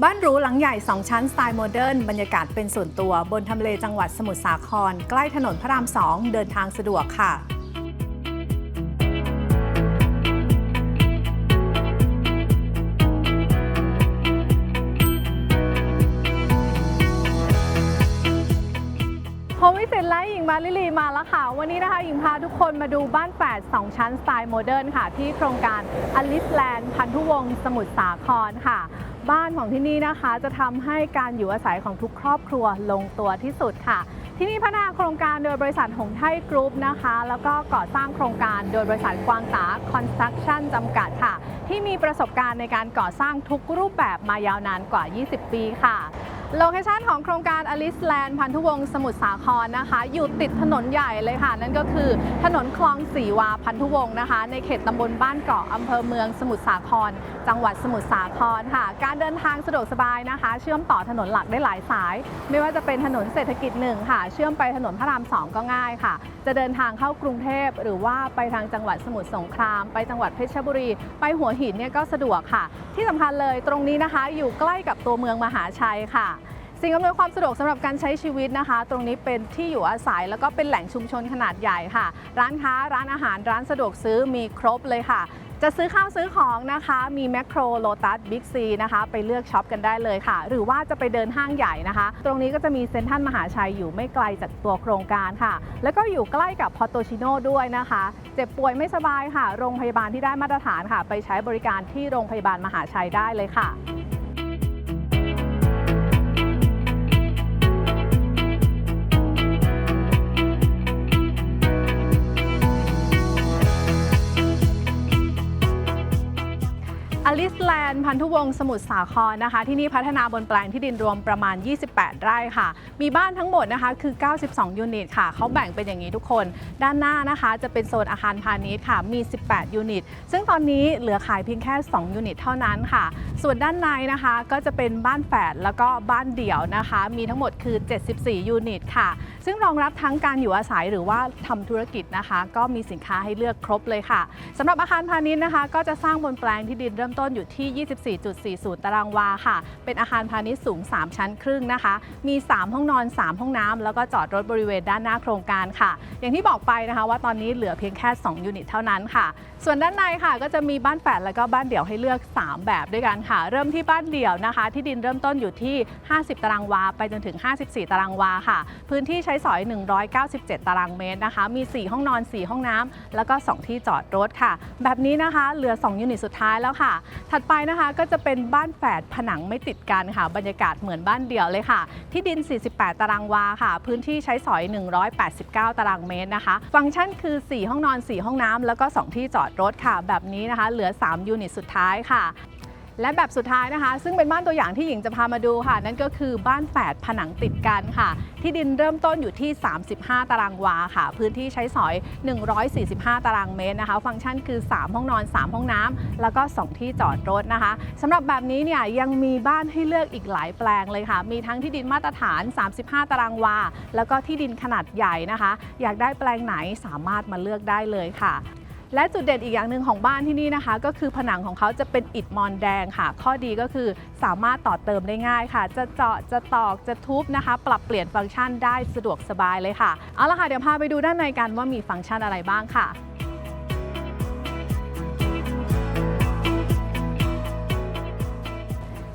บ้านหรูหลังใหญ่ 2 ชั้นสไตล์โมเดิร์นบรรยากาศเป็นส่วนตัวบนทำเลจังหวัดสมุทรสาคร ใกล้ถนนพระราม 2 เดินทางสะดวกค่ะผมวิสิตไลท์หญิงมาลิลีมาแล้วค่ะ วันนี้นะคะหญิงพาทุกคนมาดูบ้านแฝด2 ชั้นสไตล์โมเดิร์นค่ะ ที่โครงการอลิสแลนด์พันธุวงศ์สมุทรสาครค่ะ บ้านของที่นี่นะคะ จะทำให้การอยู่อาศัยของทุกครอบครัวลงตัวที่สุดค่ะ ที่นี่พัฒนาโครงการโดยบริษัทหงไทยกรุ๊ปนะคะ แล้วก็ก่อสร้างโครงการโดยบริษัทกวางตาคอนสตรักชั่นจำกัดค่ะ ที่มีประสบการณ์ในการก่อสร้างทุกรูปแบบมายาวนานกว่า 20 ปีค่ะ โลเคชันของโครงการอลิสแลนด์พันธุวงศ์สมุทรสาครนะคะ อยู่ติดถนนใหญ่เลยค่ะ นั่นก็คือถนนคลองสีวาพันธุวงศ์นะคะ ในเขตตำบลบ้านเกาะอำเภอเมืองสมุทรสาคร จังหวัดสมุทรสาครค่ะ การเดินทางสะดวกสบายนะคะ เชื่อมต่อถนนหลักได้หลายสาย ไม่ว่าจะเป็นถนนเศรษฐกิจหนึ่งค่ะ เชื่อมไปถนนพระรามสองก็ง่ายค่ะ จะเดินทางเข้ากรุงเทพหรือว่าไปทางจังหวัดสมุทรสงคราม ไปจังหวัดเพชรบุรี ไปหัวหินเนี่ยก็สะดวกค่ะ ที่สำคัญเลยตรงนี้นะคะ อยู่ใกล้กับตัวเมืองมหาชัยค่ะ สิ่งอำนวยความสะดวกสำหรับการใช้ชีวิตนะคะ ตรงนี้เป็นที่อยู่อาศัยแล้วก็เป็นแหล่งชุมชนขนาดใหญ่ค่ะ ร้านค้าร้านอาหารร้านสะดวกซื้อมีครบเลยค่ะ จะซื้อข้าวซื้อของนะคะ มีแมคโครโลตัสบิ๊กซีนะคะ ไปเลือกช็อปกันได้เลยค่ะ หรือว่าจะไปเดินห้างใหญ่นะคะ ตรงนี้ก็จะมีเซ็นทรัลมหาชัยอยู่ไม่ไกลจากตัวโครงการค่ะ แล้วก็อยู่ใกล้กับพอโตชิโน่ด้วยนะคะ เจ็บป่วยไม่สบายค่ะ โรงพยาบาลที่ได้มาตรฐานค่ะ ไปใช้บริการที่โรงพยาบาลมหาชัยได้เลยค่ะ อลิสแลนด์พันธุวงศ์สมุทรสาครนะคะ ที่นี่พัฒนาบนแปลงที่ดินรวมประมาณ 28 ไร่ค่ะ มีบ้านทั้งหมดนะคะคือ 92 ยูนิตค่ะ เขาแบ่งเป็นอย่างนี้ทุกคน ด้านหน้านะคะ จะเป็นโซนอาคารพาณิชย์ค่ะ มี 18 ยูนิต ซึ่งตอนนี้เหลือขายเพียงแค่ 2 ยูนิตเท่านั้นค่ะ ส่วนด้านในนะคะก็จะเป็นบ้านแฝดแล้วก็บ้านเดี่ยวนะคะ มีทั้งหมดคือ 74 ยูนิตค่ะ ซึ่งรองรับทั้งการอยู่อาศัยหรือว่าทำธุรกิจนะคะ ก็มีสินค้าให้เลือกครบเลยค่ะสำหรับอาคารพาณิชย์นะคะ ก็จะสร้างบนแปลงที่ดินเริ่มต้นอยู่ที่ 24.40 ตารางวาค่ะ เป็นอาคารพาณิชย์สูง 3 ชั้นครึ่งนะคะ มี 3 ห้องนอน 3 ห้องน้ำแล้วก็จอดรถบริเวณด้านหน้าโครงการค่ะ อย่างที่บอกไปนะคะว่าตอนนี้เหลือเพียงแค่ 2 ยูนิตเท่านั้นค่ะ ส่วนด้านในค่ะก็จะมีบ้านแฝดแล้วก็บ้านเดี่ยวให้เลือก 3 แบบด้วยกันค่ะ เริ่มที่บ้านเดี่ยวนะคะ ที่ดินเริ่มต้นอยู่ที่ 50 ตารางวา ไปจนถึง 54 ตารางวาค่ะ พื้นที่ใช้ช้สอย 197 ตารางเมตรนะคะ มี 4 ห้องนอน 4 ห้องน้ำ แล้วก็ 2 ที่จอดรถค่ะ แบบนี้นะคะเหลือ 2 ยูนิตสุดท้ายแล้วค่ะ ถัดไปนะคะก็จะเป็นบ้านแฝดผนังไม่ติดกันค่ะ บรรยากาศเหมือนบ้านเดี่ยวเลยค่ะ ที่ดิน 48 ตารางวาค่ะ พื้นที่ใช้สอย 189 ตารางเมตรนะคะ ฟังก์ชันคือ 4 ห้องนอน 4 ห้องน้ำ แล้วก็ 2 ที่จอดรถค่ะ แบบนี้นะคะ เหลือ 3 ยูนิตสุดท้ายค่ะ และแบบสุดท้ายนะคะ ซึ่งเป็นบ้านตัวอย่างที่หญิงจะพามาดูค่ะ นั่นก็คือบ้านแฝดผนังติดกันค่ะ ที่ดินเริ่มต้นอยู่ที่ 35 ตารางวาค่ะ พื้นที่ใช้สอย 145 ตารางเมตรนะคะ ฟังก์ชันคือ 3 ห้องนอน 3 ห้องน้ำแล้วก็ 2 ที่จอดรถนะคะสำหรับแบบนี้เนี่ยยังมีบ้านให้เลือกอีกหลายแปลงเลยค่ะ มีทั้งที่ดินมาตรฐาน 35 ตารางวา แล้วก็ที่ดินขนาดใหญ่นะคะ อยากได้แปลงไหนสามารถมาเลือกได้เลยค่ะ และจุดเด่นอีกอย่างหนึ่งของบ้านที่นี่นะคะ ก็คือผนังของเขาจะเป็นอิฐมอนแดงค่ะ ข้อดีก็คือสามารถต่อเติมได้ง่ายค่ะ จะเจาะจะตอกจะทุบนะคะ ปรับเปลี่ยนฟังก์ชันได้สะดวกสบายเลยค่ะ เอาละค่ะ เดี๋ยวพาไปดูด้านในกันว่ามีฟังก์ชันอะไรบ้างค่ะ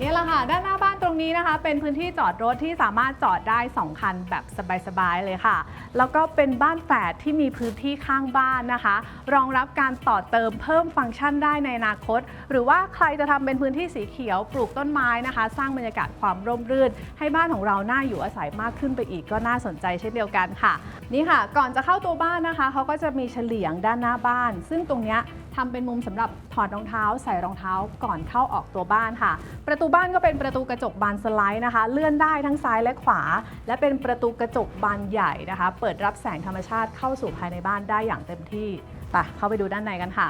นี่แหละค่ะด้านหน้าบ้าน รงนี้นะคะ เป็นพื้นที่จอดรถที่สามารถจอดได้ 2 คันแบบสบายๆเลยค่ะ แล้วก็เป็นบ้านแฝดที่มีพื้นที่ข้างบ้านนะคะ รองรับการต่อเติมเพิ่มฟังก์ชันได้ในอนาคต หรือว่าใครจะทำเป็นพื้นที่สีเขียวปลูกต้นไม้นะคะ สร้างบรรยากาศความร่มรื่น ให้บ้านของเราน่าอยู่อาศัยมากขึ้นไปอีกก็น่าสนใจเช่นเดียวกันค่ะ นี่ค่ะ ก่อนจะเข้าตัวบ้านนะคะเขาก็จะมีเฉลียงด้านหน้าบ้าน ซึ่งตรงเนี้ยทำเป็นมุมสำหรับถอดรองเท้า ใส่รองเท้าก่อนเข้าออกตัวบ้านค่ะ ประตูบ้านก็เป็นประตูกระจกบานสไลด์นะคะ เลื่อนได้ทั้งซ้ายและขวา และเป็นประตูกระจกบานใหญ่นะคะ เปิดรับแสงธรรมชาติเข้าสู่ภายในบ้านได้อย่างเต็มที่ไปเข้าไปดูด้านในกันค่ะ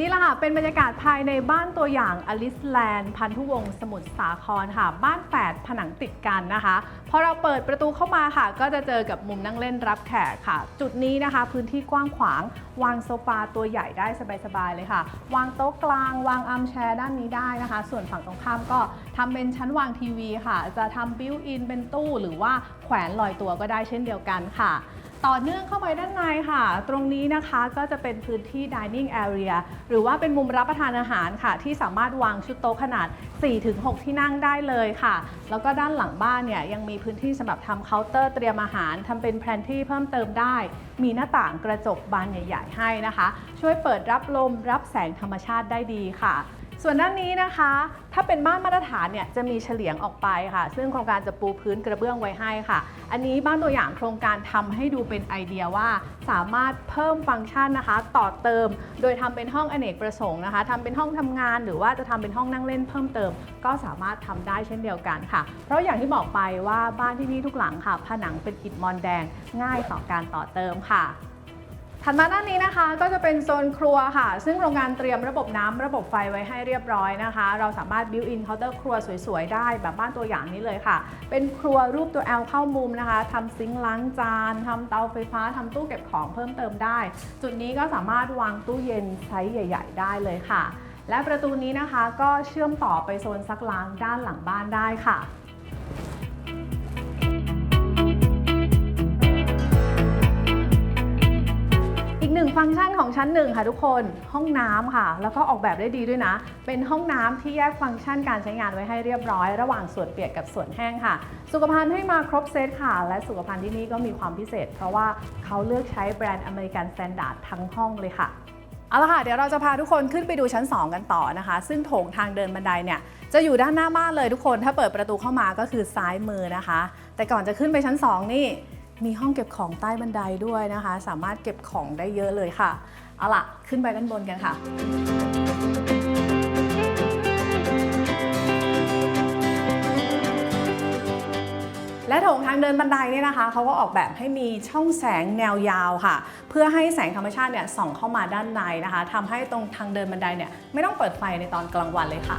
นี่แหละค่ะ เป็นบรรยากาศภายในบ้านตัวอย่างอลิสแลนด์พันธุวงศ์สมุทรสาครค่ะ บ้าน8ผนังติดกันนะคะพอเราเปิดประตูเข้ามาค่ะ ก็จะเจอกับมุมนั่งเล่นรับแขกค่ะ จุดนี้นะคะ พื้นที่กว้างขวาง วางโซฟาตัวใหญ่ได้สบายๆเลยค่ะ วางโต๊ะกลาง วางอาร์มแชร์ด้านนี้ได้นะคะ ส่วนฝั่งตรงข้ามก็ทำเป็นชั้นวางทีวีค่ะ จะทำบิวอินเป็นตู้หรือว่าแขวนลอยตัวก็ได้เช่นเดียวกันค่ะ ต่อเนื่องเข้าไปด้านในค่ะ ตรงนี้นะคะก็จะเป็นพื้นที่ dining area หรือว่าเป็นมุมรับประทานอาหารค่ะ ที่สามารถวางชุดโต๊ะขนาด 4-6 ที่นั่งได้เลยค่ะ แล้วก็ด้านหลังบ้านเนี่ยยังมีพื้นที่สำหรับทำเคาน์เตอร์เตรียมอาหารทำเป็นแพลนที่เพิ่มเติมได้ มีหน้าต่างกระจกบานใหญ่ ๆ ให้นะคะ ช่วยเปิดรับลมรับแสงธรรมชาติได้ดีค่ะ ส่วนด้านนี้นะคะ ถ้าเป็นบ้านมาตรฐานเนี่ยจะมีเฉลียงออกไปค่ะ ซึ่งโครงการจะปูพื้นกระเบื้องไว้ให้ค่ะ อันนี้บ้านตัวอย่างโครงการทำให้ดูเป็นไอเดียว่าสามารถเพิ่มฟังก์ชันนะคะ ต่อเติม โดยทำเป็นห้องอเนกประสงค์นะคะทำเป็นห้องทำงาน หรือว่าจะทำเป็นห้องนั่งเล่นเพิ่มเติม ก็สามารถทำได้เช่นเดียวกันค่ะ เพราะอย่างที่บอกไปว่าบ้านที่นี่ทุกหลังค่ะ ผนังเป็นอิฐมอนแดงง่ายต่อการต่อเติมค่ะ ถัดมาด้านนี้นะคะก็จะเป็นโซนครัวค่ะ ซึ่งโรงงานเตรียมระบบน้ำระบบไฟไว้ให้เรียบร้อยนะคะ เราสามารถบิวอินเคาน์เตอร์ครัวสวยๆ ได้แบบบ้านตัวอย่างนี้เลยค่ะ เป็นครัวรูปตัว L เข้ามุมนะคะทำซิงค์ล้างจานทำเตาไฟฟ้าทำตู้เก็บของเพิ่มเติมได้ จุดนี้ก็สามารถวางตู้เย็นไซส์ใหญ่ ๆ ได้เลยค่ะ และประตูนี้นะคะก็เชื่อมต่อไปโซนซักล้างด้านหลังบ้านได้ค่ะ หนึ่งฟังก์ชันของชั้นหนึ่งค่ะทุกคนห้องน้ำค่ะ แล้วก็ออกแบบได้ดีด้วยนะ เป็นห้องน้ำที่แยกฟังก์ชันการใช้งานไว้ให้เรียบร้อย ระหว่างส่วนเปียกกับส่วนแห้งค่ะ สุขภัณฑ์ให้มาครบเซตค่ะ และสุขภัณฑ์ที่นี่ก็มีความพิเศษ เพราะว่าเขาเลือกใช้แบรนด์อเมริกันสแตนดาร์ดทั้งห้องเลยค่ะเอาละค่ะเดี๋ยวเราจะพาทุกคนขึ้นไปดูชั้น 2 กันต่อนะคะ ซึ่งโถงทางเดินบันไดเนี่ยจะอยู่ด้านหน้าบ้านเลยทุกคนถ้าเปิดประตูเข้ามาก็คือซ้ายมือนะคะ แต่ก่อนจะขึ้นไปชั้น 2 นี่ มีห้องเก็บของใต้บันไดด้วยนะคะ สามารถเก็บของได้เยอะเลยค่ะ เอาล่ะ ขึ้นไปด้านบนกันค่ะและโถงทางเดินบันไดเนี่ยนะคะเขาก็ออกแบบให้มีช่องแสงแนวยาวค่ะ เพื่อให้แสงธรรมชาติเนี่ยส่องเข้ามาด้านในนะคะทำให้ตรงทางเดินบันไดเนี่ยไม่ต้องเปิดไฟในตอนกลางวันเลยค่ะ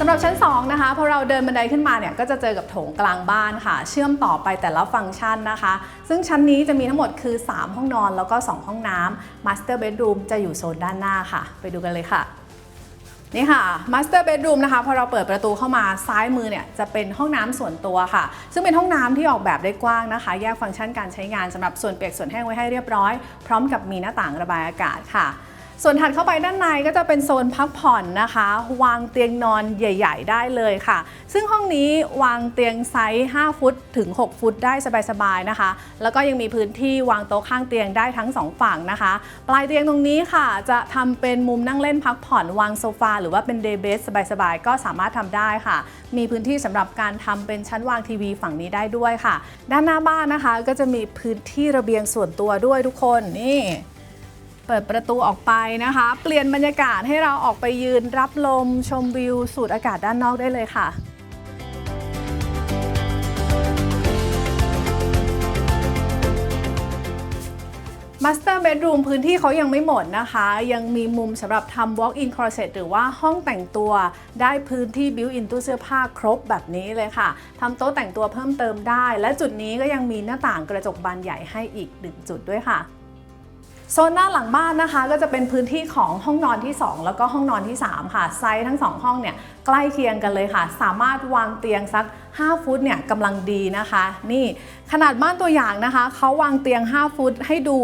สำหรับชั้น 2 นะคะพอเราเดินบันไดขึ้นมาเนี่ยก็จะเจอกับโถงกลางบ้านค่ะ เชื่อมต่อไปแต่ละฟังก์ชันนะคะ ซึ่งชั้นนี้จะมีทั้งหมดคือ 3 ห้องนอนแล้วก็ 2 ห้องน้ำ Master Bedroom จะอยู่โซนด้านหน้าค่ะ ไปดูกันเลยค่ะนี่ค่ะ Master Bedroom นะคะพอเราเปิดประตูเข้ามาซ้ายมือเนี่ยจะเป็นห้องน้ำส่วนตัวค่ะ ซึ่งเป็นห้องน้ำที่ออกแบบได้กว้างนะคะ แยกฟังก์ชันการใช้งานสำหรับส่วนเปียกส่วนแห้งไว้ให้เรียบร้อย พร้อมกับมีหน้าต่างระบายอากาศค่ะ ส่วนถัดเข้าไปด้านในก็จะเป็นโซนพักผ่อนนะคะ วางเตียงนอนใหญ่ ๆ ได้เลยค่ะ ซึ่งห้องนี้วางเตียงไซส์ 5 ฟุตถึง 6 ฟุตได้สบายๆนะคะ แล้วก็ยังมีพื้นที่วางโต๊ะข้างเตียงได้ทั้ง 2 ฝั่งนะคะ ปลายเตียงตรงนี้ค่ะ จะทำเป็นมุมนั่งเล่นพักผ่อนวางโซฟาหรือว่าเป็นเดย์เบสสบายๆก็สามารถทำได้ค่ะ มีพื้นที่สำหรับการทำเป็นชั้นวางทีวีฝั่งนี้ได้ด้วยค่ะ ด้านหน้าบ้านนะคะก็จะมีพื้นที่ระเบียงส่วนตัวด้วยทุกคนนี่ เปิดประตูออกไปนะคะ เปลี่ยนบรรยากาศให้เราออกไปยืนรับลมชมวิวสูดอากาศด้านนอกได้เลยค่ะ Master Bedroom พื้นที่เขายังไม่หมดนะคะ ยังมีมุมสำหรับทำ Walk-in Closet หรือว่าห้องแต่งตัวได้พื้นที่ Built-in ตู้เสื้อผ้าครบแบบนี้เลยค่ะทำโต๊ะแต่งตัวเพิ่มเติมได้ และจุดนี้ก็ยังมีหน้าต่างกระจกบานใหญ่ให้อีกหนึ่งจุดด้วยค่ะ โซนหน้าหลังบ้านนะคะก็จะเป็นพื้นที่ของห้องนอนที่ 2 แล้วก็ห้องนอนที่ 3 ค่ะ ไซส์ทั้ง 2 ห้องเนี่ยใกล้เคียงกันเลยค่ะ สามารถวางเตียงสัก 5 ฟุตเนี่ยกำลังดีนะคะ นี่ขนาดบ้านตัวอย่างนะคะ เขาวางเตียง 5 ฟุตให้ดู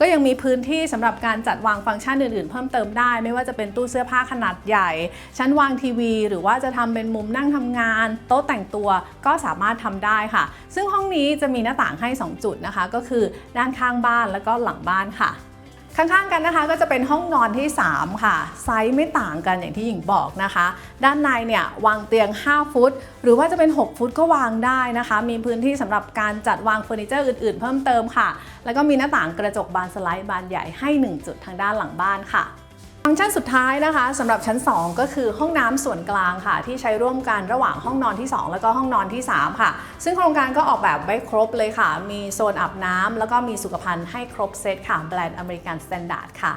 ก็ยังมีพื้นที่สำหรับการจัดวางฟังก์ชันอื่นๆ เพิ่มเติมได้ ไม่ว่าจะเป็นตู้เสื้อผ้าขนาดใหญ่ ชั้นวางทีวี หรือว่าจะทำเป็นมุมนั่งทำงาน โต๊ะแต่งตัวก็สามารถทำได้ค่ะ ซึ่งห้องนี้จะมีหน้าต่างให้ 2 จุดนะคะ ก็คือด้านข้างบ้านแล้วก็หลังบ้านค่ะ ข้างๆกันนะคะก็จะเป็นห้องนอนที่ 3 ค่ะ ไซส์ไม่ต่างกันอย่างที่หญิงบอกนะคะ ด้านในเนี่ยวางเตียง 5 ฟุต หรือว่าจะเป็น 6 ฟุตก็วางได้นะคะ มีพื้นที่สำหรับการจัดวางเฟอร์นิเจอร์อื่นๆ เพิ่มเติมค่ะ แล้วก็มีหน้าต่างกระจกบานสไลด์บานใหญ่ให้ 1 จุดทางด้านหลังบ้านค่ะ ฟังก์ชันสุดท้ายนะคะสำหรับชั้น 2 ก็คือห้องน้ำส่วนกลางค่ะ ที่ใช้ร่วมกันระหว่างห้องนอนที่ 2 แล้วก็ห้องนอนที่ 3 ค่ะ ซึ่งโครงการก็ออกแบบไว้ครบเลยค่ะ มีโซนอาบน้ำแล้วก็มีสุขภัณฑ์ให้ครบเซตค่ะแบรนด์อเมริกันสแตนดาร์ดค่ะ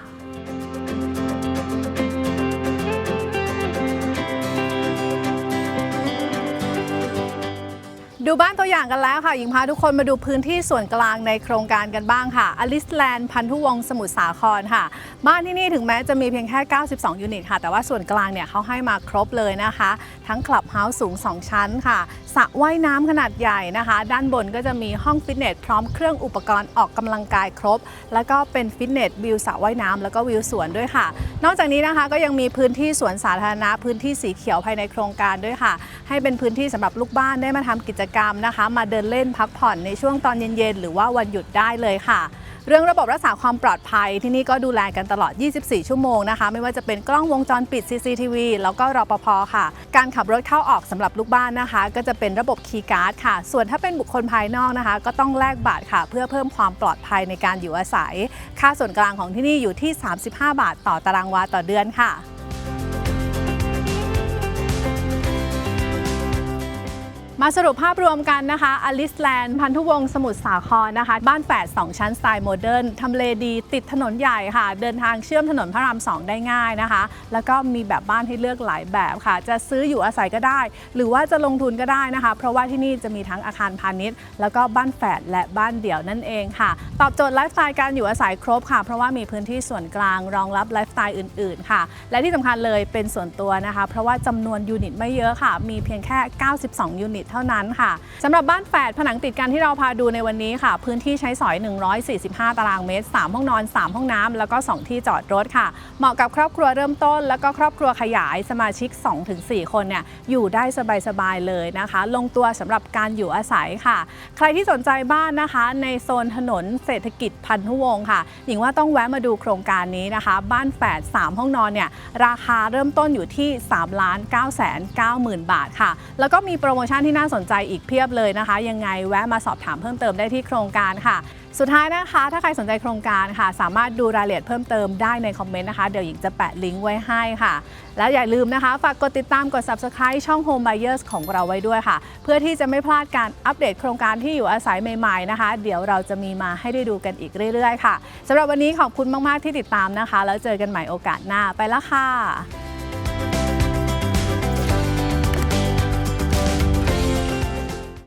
ดูบ้านตัวอย่างกันแล้วค่ะ หญิงพาทุกคนมาดูพื้นที่ส่วนกลางในโครงการกันบ้างค่ะอลิสแลนด์พันธุวงศ์สมุทรสาครค่ะ บ้านที่นี่ถึงแม้จะมีเพียงแค่ 92 ยูนิตค่ะ แต่ว่าส่วนกลางเนี่ยเขาให้มาครบเลยนะคะ ทั้งคลับเฮาส์สูง 2 ชั้นค่ะสระว่ายน้ำขนาดใหญ่นะคะ ด้านบนก็จะมีห้องฟิตเนสพร้อมเครื่องอุปกรณ์ออกกำลังกายครบ แล้วก็เป็นฟิตเนสวิวสระว่ายน้ำแล้วก็วิวสวนด้วยค่ะ นอกจากนี้นะคะก็ยังมีพื้นที่สวนสาธารณะพื้นที่สีเขียวภายในโครงการด้วยค่ะ ให้เป็นพื้นที่สำหรับลูกบ้านได้มาทำกิจกรรมนะคะ มาเดินเล่นพักผ่อนในช่วงตอนเย็นๆ หรือว่าวันหยุดได้เลยค่ะเรื่องระบบรักษาความปลอดภัยที่นี่ก็ดูแลกันตลอด 24 ชั่วโมงนะคะ ไม่ว่าจะเป็นกล้องวงจรปิด CCTV แล้วก็รปภค่ะ การขับรถเข้าออกสำหรับลูกบ้านนะคะ ก็จะเป็นระบบคีย์การ์ดค่ะ ส่วนถ้าเป็นบุคคลภายนอกนะคะ ก็ต้องแลกบัตรค่ะ เพื่อเพิ่มความปลอดภัยในการอยู่อาศัย ค่าส่วนกลางของที่นี่อยู่ที่ 35 บาท ต่อตารางวาต่อเดือนค่ะ มาสรุปภาพรวมกันนะคะอลิสแลนด์พันธุวงศ์สมุทรสาครนะคะ บ้านแฝด2ชั้นสไตล์โมเดิร์นทำเลดีติดถนนใหญ่ค่ะ เดินทางเชื่อมถนนพระราม 2 ได้ง่ายนะคะ แล้วก็มีแบบบ้านให้เลือกหลายแบบค่ะ จะซื้ออยู่อาศัยก็ได้ หรือว่าจะลงทุนก็ได้นะคะ เพราะว่าที่นี่จะมีทั้งอาคารพาณิชย์ แล้วก็บ้านแฝดและบ้านเดี่ยวนั่นเองค่ะ ตอบโจทย์ไลฟ์สไตล์การอยู่อาศัยครบค่ะ เพราะว่ามีพื้นที่ส่วนกลางรองรับไลฟ์สไตล์อื่นๆ ค่ะ และที่สำคัญเลยเป็นส่วนตัวนะคะ เพราะว่าจำนวนยูนิตไม่เยอะค่ะ มีเพียงแค่ 92 ยูนิตเท่านั้นค่ะสำหรับบ้านแฝดผนังติดกันที่เราพาดูในวันนี้ค่ะ พื้นที่ใช้สอย 145 ตารางเมตร 3 ห้องนอน 3 ห้องน้ำแล้วก็ 2 ที่จอดรถค่ะ เหมาะกับครอบครัวเริ่มต้น แล้วก็ครอบครัวขยายสมาชิก 2-4 คนเนี่ยอยู่ได้สบายๆเลยนะคะ ลงตัวสำหรับการอยู่อาศัยค่ะ ใครที่สนใจบ้านนะคะ ในโซนถนนเศรษฐกิจพันธุวงศ์ค่ะหญิงว่าต้องแวะมาดูโครงการนี้นะคะ บ้านแฝด3ห้องนอนเนี่ยราคาเริ่มต้นอยู่ที่3ล้าน9แสน9หมื่นบาทค่ะ แล้วก็มีโปรโมชั่นที่น่าสนใจอีกเพียบเลยนะคะ ยังไงแวะมาสอบถามเพิ่มเติมได้ที่โครงการค่ะ สุดท้ายนะคะ ถ้าใครสนใจโครงการค่ะ สามารถดูรายละเอียดเพิ่มเติมได้ในคอมเมนต์นะคะ เดี๋ยวหญิงจะแปะลิงก์ไว้ให้ค่ะ แล้วอย่าลืมนะคะ ฝากกดติดตามกด subscribe ช่อง Home Buyers ของเราไว้ด้วยค่ะ เพื่อที่จะไม่พลาดการอัปเดตโครงการที่อยู่อาศัยใหม่ๆนะคะ เดี๋ยวเราจะมีมาให้ได้ดูกันอีกเรื่อย ๆ ค่ะสำหรับวันนี้ขอบคุณมากๆที่ติดตามนะคะ แล้วเจอกันใหม่โอกาสหน้าไปล้วค่ะ